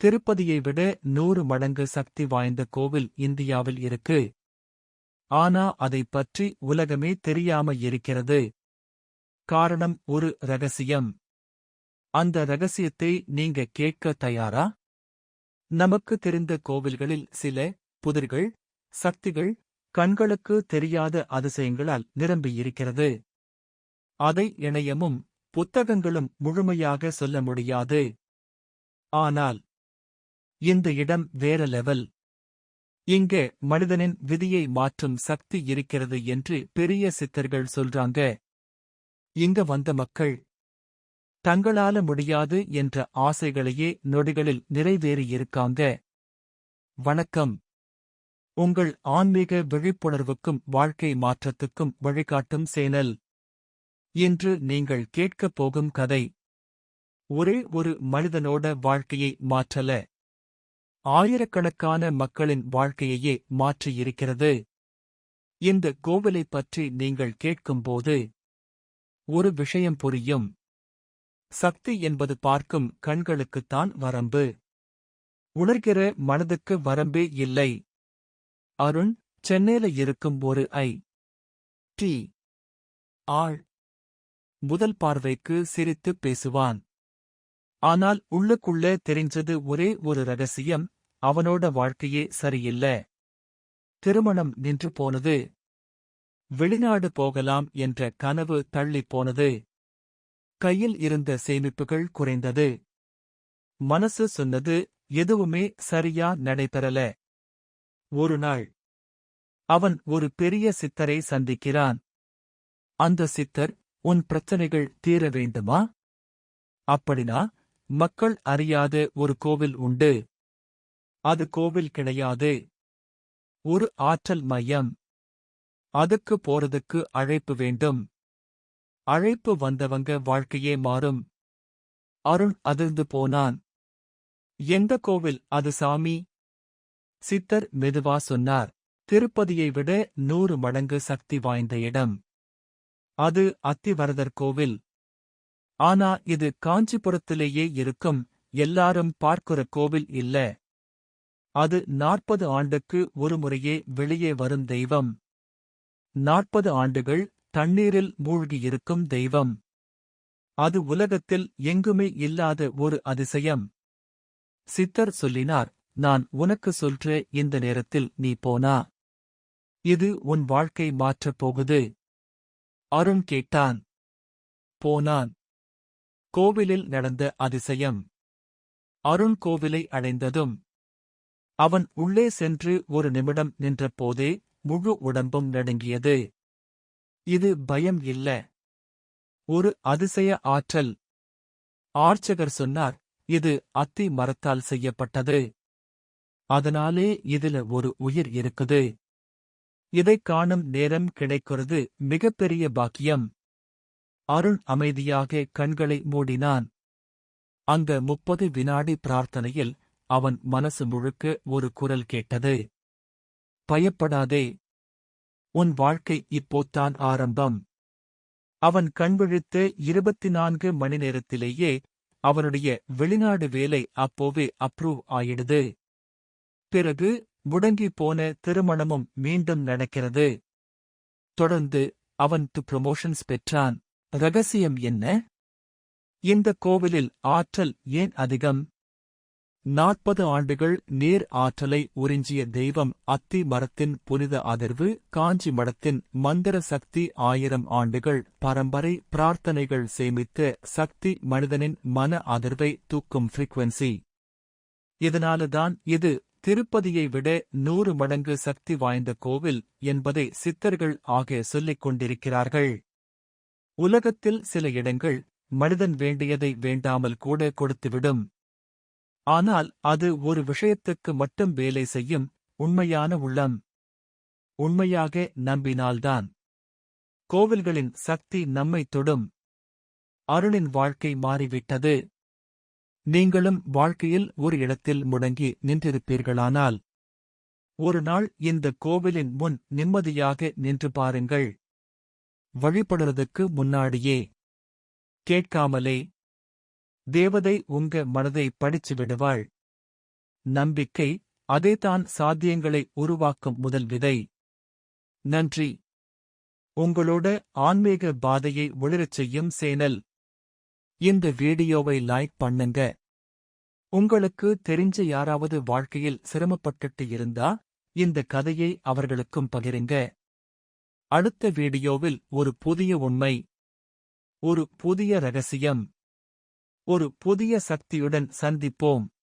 திருப்பதியை விட நூறு மடங்கு சக்தி வாய்ந்த கோவில் இந்தியாவில் இருக்கு. ஆனா அதைப் பற்றி உலகமே தெரியாம இருக்கிறது. காரணம் ஒரு ரகசியம். அந்த ரகசியத்தை நீங்க கேட்க தயாரா? நமக்கு தெரிந்த கோவில்களில் சில புதிர்கள் சக்திகள் கண்களுக்கு தெரியாத அதிசயங்களால் நிரம்பியிருக்கிறது அதை இணையமும் புத்தகங்களும் முழுமையாக சொல்ல முடியாது. ஆனால் இந்த இடம் வேற லெவல். இங்க மனிதனின் விதியை மாற்றும் சக்தி இருக்கிறது என்று பெரிய சித்தர்கள் சொல்றாங்க. இங்க வந்த மக்கள் தங்களால முடியாது என்ற ஆசைகளையே நொடிகளில் நிறைவேறியிருக்காங்க வணக்கம். உங்கள் ஆன்மீக விழிப்புணர்வுக்கும் வாழ்க்கை மாற்றத்துக்கும் வழிகாட்டும் சேனல். இன்று நீங்கள் கேட்கப் போகும் கதை. ஒரே ஒரு மனிதனோட வாழ்க்கையை மாற்றல. ஆயிரக்கணக்கான மக்களின் வாழ்க்கையையே மாற்றியிருக்கிறது. இந்த கோவிலைப் பற்றி நீங்கள் கேட்கும்போது ஒரு விஷயம் புரியும். சக்தி என்பது பார்க்கும் கண்களுக்குத்தான் வரம்பு. உணர்கிற மனதுக்கு வரம்பே இல்லை. அருண் சென்னையில இருக்கும் ஒரு ஐ. டி. ஆள். முதல் பார்வைக்கு சிரித்துப் பேசுவான். ஆனால் உள்ளுக்குள்ள தெரிஞ்சது ஒரே ஒரு ரகசியம் அவனோட வாழ்க்கையே சரியில்ல. திருமணம் நின்று போனது. வெளிநாடு போகலாம் என்ற கனவு தள்ளிப் போனது. கையில் இருந்த சேமிப்புகள் குறைந்தது. மனசு சொன்னது எதுவுமே சரியா நடைபெறல. ஒரு நாள். அவன் ஒரு பெரிய சித்தரை சந்திக்கிறான். அந்த சித்தர் உன் பிரச்சனைகள் தீர வேண்டுமா? அப்படினா மக்கள் அறியாத ஒரு கோவில் உண்டு. அது கோவில் கிடையாது. ஒரு ஆற்றல் மையம். அதுக்கு போறதுக்கு அழைப்பு வேண்டும். அழைப்பு வந்தவங்க வாழ்க்கையே மாறும். அருண் அதிர்ந்து போனான். எந்த கோவில் அது சாமி? சித்தர் மெதுவா சொன்னார். திருப்பதியை விட நூறு மடங்கு சக்தி வாய்ந்த இடம். அது அத்திவரதர் கோவில். ஆனா இது காஞ்சிபுரத்திலேயே இருக்கும். எல்லாரும் பார்க்கிற கோவில் இல்ல. அது நாற்பது ஆண்டுக்கு ஒருமுறையே வெளியே வரும் தெய்வம். நாற்பது ஆண்டுகள் தண்ணீரில் மூழ்கியிருக்கும் தெய்வம். அது உலகத்தில் எங்குமே இல்லாத ஒரு அதிசயம். சித்தர் சொல்லினார் நான் உனக்கு சொல்ற இந்த நேரத்தில் நீ போனா. இது உன் வாழ்க்கை மாற்றப் போகுது. அருண் கேட்டான். போனான். கோவிலில் நடந்த அதிசயம். அருண் கோவிலை அடைந்ததும் அவன் உள்ளே சென்று ஒரு நிமிடம் நின்றபோதே முழு உடம்பும் நடுங்கியது. இது பயம் இல்ல. ஒரு அதிசய ஆற்றல். ஆர்ச்சகர் சொன்னார் இது அத்தி மரத்தால் செய்யப்பட்டது. அதனாலே இதுல ஒரு உயிர் இருக்குது. இதைக் காணும் நேரம் கிடைக்கிறது மிகப்பெரிய பாக்கியம். அருண் அமைதியாக கண்களை மூடினான். அந்த முப்பது வினாடி பிரார்த்தனையில் அவன் மனசு முழுக்க ஒரு குரல் கேட்டது. பயப்படாதே. உன் வாழ்க்கை இப்போத்தான் ஆரம்பம். அவன் கண்விழித்து இருபத்தி நான்கு மணி நேரத்திலேயே அவனுடைய வெளிநாடு வேலை அப்போவே அப்ரூவ் ஆயிடுது. பிறகு முடங்கி போன திருமணமும் மீண்டும் நடக்கிறது. தொடர்ந்து அவன் டு ப்ரமோஷன்ஸ் பெற்றான். ரகசியம் என்ன? இந்த கோவிலில் ஆற்றல் ஏன் அதிகம்? நாற்பது ஆண்டுகள் நீர் ஆற்றலை உறிஞ்சிய தெய்வம் அத்தி மரத்தின் புனித அதிர்வு காஞ்சி மடத்தின் மந்திர சக்தி ஆயிரம் ஆண்டுகள் பரம்பரை பிரார்த்தனைகள் சேமித்த சக்தி மனிதனின் மன அதிர்வை தூக்கும் ஃப்ரீக்வன்சி இதனால்தான் இது திருப்பதியை விட நூறு மடங்கு சக்தி வாய்ந்த கோவில் என்பதை சித்தர்கள் ஆக சொல்லிக் கொண்டிருக்கிறார்கள். உலகத்தில் சில இடங்கள் மனிதன் வேண்டியதை வேண்டாமல் கூட கொடுத்துவிடும். ஆனால் அது ஒரு விஷயத்துக்கு மட்டும் வேலை செய்யும் உண்மையான உள்ளம். உண்மையாக நம்பினால்தான். கோவில்களின் சக்தி நம்மை தொடும். அருளின் வாழ்க்கை மாறிவிட்டது. நீங்களும் வாழ்க்கையில் ஒரு இடத்தில் முடங்கி நின்றிருப்பீர்களானால். ஒரு நாள் இந்த கோவிலின் முன் நிம்மதியாக நின்று பாருங்கள். வழிபடுறதுக்கு முன்னாடியே கேட்காமலே தேவதை உங்க மனதை படிச்சு விடுவாள். நம்பிக்கை அதேதான் சாத்தியங்களை உருவாக்கும் முதல் விதை. நன்றி. உங்களோட ஆன்மீக பாதையை ஒளிரச் செய்யும் சேனல். இந்த வீடியோவை லைக் பண்ணுங்க. உங்களுக்கு தெரிஞ்ச யாராவது வாழ்க்கையில் சிரமப்பட்டுட்டு இருந்தா இந்த கதையை அவர்களுக்கும் பகிருங்க. அடுத்த வீடியோவில் ஒரு புதிய உண்மை ஒரு புதிய ரகசியம் ஒரு புதிய சக்தியுடன் சந்திப்போம்.